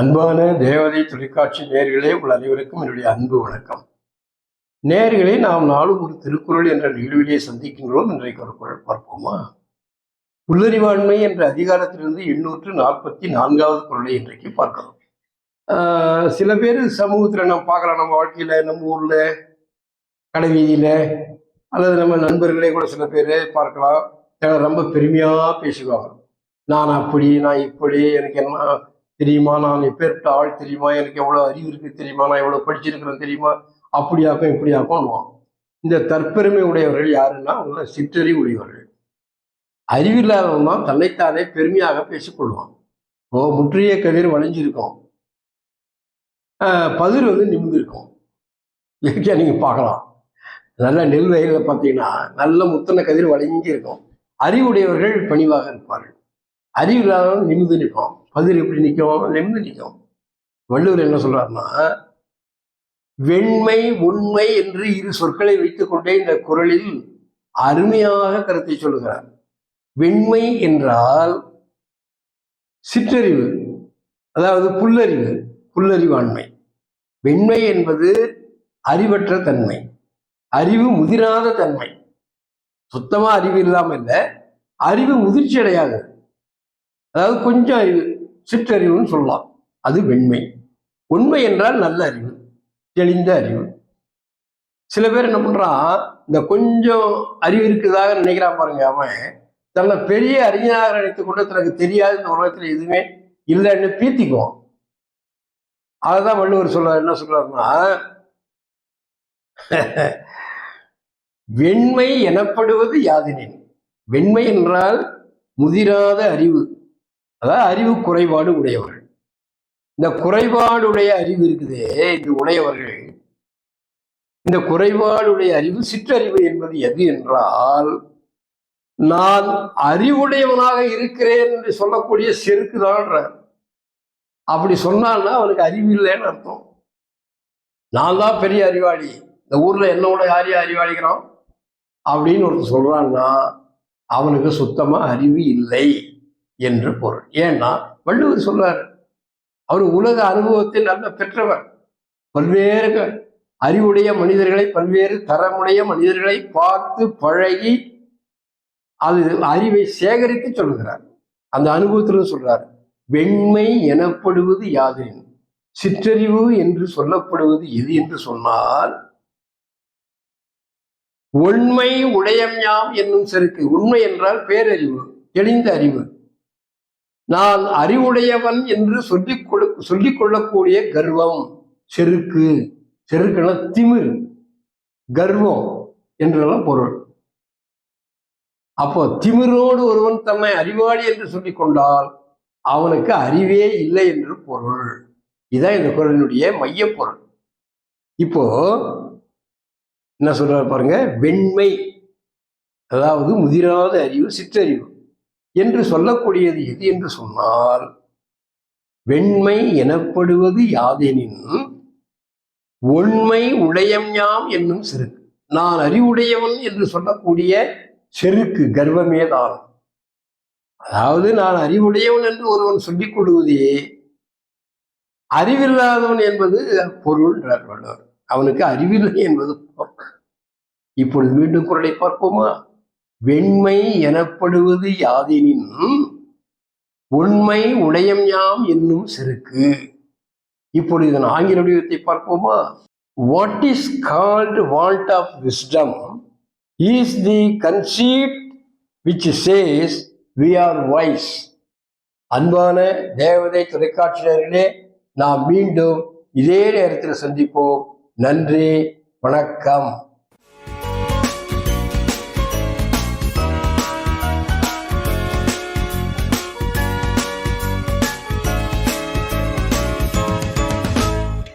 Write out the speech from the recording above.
அன்பான தேவதை தொலைக்காட்சி நேர்களே உங்கள் அனைவருக்கும் என்னுடைய அன்பு வணக்கம். நேர்களே நாம் நாளும் ஒரு திருக்குறள் என்ற நிகழ்விலே சந்திக்கின்றோம். இன்றைக்கு ஒரு குரல் பார்ப்போமா? உள்ளறிவாண்மை என்ற அதிகாரத்திலிருந்து எண்ணூற்று நாற்பத்தி நான்காவது குரலை இன்றைக்கு பார்க்கிறோம் சில பேர் சமூகத்தில் நம்ம பார்க்கலாம். நம்ம வாழ்க்கையில் நம்ம ஊரில் கடைவீதியில் அல்லது நம்ம நண்பர்களே கூட சில பேர் பார்க்கலாம். ரொம்ப பெருமையாக பேசுவாங்க. நான் அப்படி நான் இப்படி எனக்கு என்ன தெரியுமா? நான் எப்பேற்பட்ட ஆள் தெரியுமா? எனக்கு எவ்வளோ அறிவு இருக்கு தெரியுமா? நான் எவ்வளோ படிச்சிருக்கிறேன் தெரியுமா? அப்படியாக்கும் இப்படியாக்கும்னுவான் இந்த தற்பெருமை உடையவர்கள் யாருன்னா அவங்க சிற்றறிவு உடையவர்கள். அறிவில்லாதவன் தான் தன்னைத்தானே பெருமையாக பேசிக்கொள்வான் ஓ முற்றிய கதிர் வளைஞ்சிருக்கும் ஆஹ் பதிர் வந்து நிமிந்திருக்கும் இயற்கையாக நீங்கள் பார்க்கலாம். நல்ல நெல் வயலில் பார்த்தீங்கன்னா நல்ல முத்தன கதிர் வளைஞ்சிருக்கும் அறிவுடையவர்கள் பணிவாக இருப்பார்கள். அறிவு இல்லாதவன் நிமிர்ந்து நிற்போம் பதில் எப்படி நிற்கும்? நிமிந்து நிற்கும். வள்ளுவர் என்ன சொல்றாருன்னா வெண்மை உண்மை என்று இரு சொற்களை வைத்துக்கொண்டே இந்த குரலில் அருமையாக கருத்தை சொல்லுகிறார். வெண்மை என்றால் சிற்றறிவு அதாவது புல்லறிவு புல்லறிவாண்மை. வெண்மை என்பது அறிவற்ற தன்மை அறிவு முதிராத தன்மை. சுத்தமாக அறிவு இல்லாமல் இல்லை அறிவு முதிர்ச்சி அடையாது அதாவது கொஞ்சம் அறிவு சிற்றறிவுன்னு சொல்லலாம். அது வெண்மை. உண்மை என்றால் நல்ல அறிவு தெளிந்த அறிவு. சில பேர் என்ன பண்ணுறான் இந்த கொஞ்சம் அறிவு இருக்குதாக நினைக்கிறான் பாருங்க அவன். தன்னை பெரிய அறிஞராக நினைத்து கொண்டு தனக்கு தெரியாது இந்த உலகத்துல எதுவுமே இல்லைன்னு பீத்திக்குவோம் அதுதான் வள்ளுவர் சொல்றார். என்ன சொல்றாருன்னா வெண்மை எனப்படுவது யாதினின் வெண்மை என்றால் முதிராத அறிவு. அதாவது அறிவு குறைபாடு உடையவர்கள். இந்த குறைபாடுடைய அறிவு இருக்குதே இது உடையவர்கள். இந்த குறைபாடுடைய அறிவு சிற்றறிவு என்பது எது என்றால் நான் அறிவுடையவனாக இருக்கிறேன் என்று சொல்லக்கூடிய செருக்கு தான் அப்படி சொன்னான்னா அவனுக்கு அறிவு இல்லைன்னு அர்த்தம். நான் தான் பெரிய அறிவாளி. இந்த ஊர்ல என்னோட யாரையும் அறிவாளிக்கிறோம் அப்படின்னு ஒருத்தர் சொல்றான்னா அவனுக்கு சுத்தமா அறிவு இல்லை. என்று பொருள். ஏன்னா வள்ளுவர் சொல்றாரு அவர் உலக அனுபவத்தை நல்ல பெற்றவர். பல்வேறு அறிவுடைய மனிதர்களை பல்வேறு தரமுடைய மனிதர்களை பார்த்து பழகி அது அறிவை சேகரித்து சொல்லுகிறார் அந்த அனுபவத்தில் சொல்றார் வெண்மை எனப்படுவது யாதெனின் சிற்றறிவு என்று சொல்லப்படுவது எது என்று சொன்னால் உண்மை உடையம் யாம் என்னும் செருக்கு. உண்மை என்றால் பேரறிவு தெளிந்த அறிவு. நான் அறிவுடையவன் என்று சொல்லிக் கொடு சொல்லிக் கொள்ளக்கூடிய கர்வம் செருக்கு செருக்குன திமிர் கர்வம் என்றெல்லாம் பொருள். அப்போ திமிரோடு ஒருவன் தன்னை அறிவாளி என்று சொல்லிக் கொண்டால் அவனுக்கு அறிவே இல்லை என்று பொருள். இதுதான் இந்த குரலினுடைய மையப் பொருள். இப்போ என்ன சொல்றாரு பாருங்க வெண்மை அதாவது முதிராத அறிவு சிற்றறிவு. என்று சொல்லக்கூடியது எது என்று சொன்னால் வெண்மை எனப்படுவது யாதெனின் ஒண்மை உடையம் யாம் என்னும் செருக்கு. நான் அறிவுடையவன் என்று சொல்லக்கூடிய செருக்கு கர்வமே தான். அதாவது நான் அறிவுடையவன் என்று ஒருவன் சொல்லிக் கொள்வதே அறிவில்லாதவன் என்பது பொருள் வள்ளுவர் அவனுக்கு அறிவில்லை என்பது இப்பொழுது மீண்டும் குரலை பார்ப்போமா? வெண்மை எனப்படுவது யாதெனின் உண்மை உடையம் யாம் என்னும் செருக்கு இப்பொழுது இதன் ஆங்கில வடிவத்தை பார்ப்போமா? What is called vault of wisdom is the conceit which says we are wise அன்பான தேவதை தொலைக்காட்சியர்களே நாம் மீண்டும் இதே நேரத்தில் சந்திப்போம். நன்றி வணக்கம்.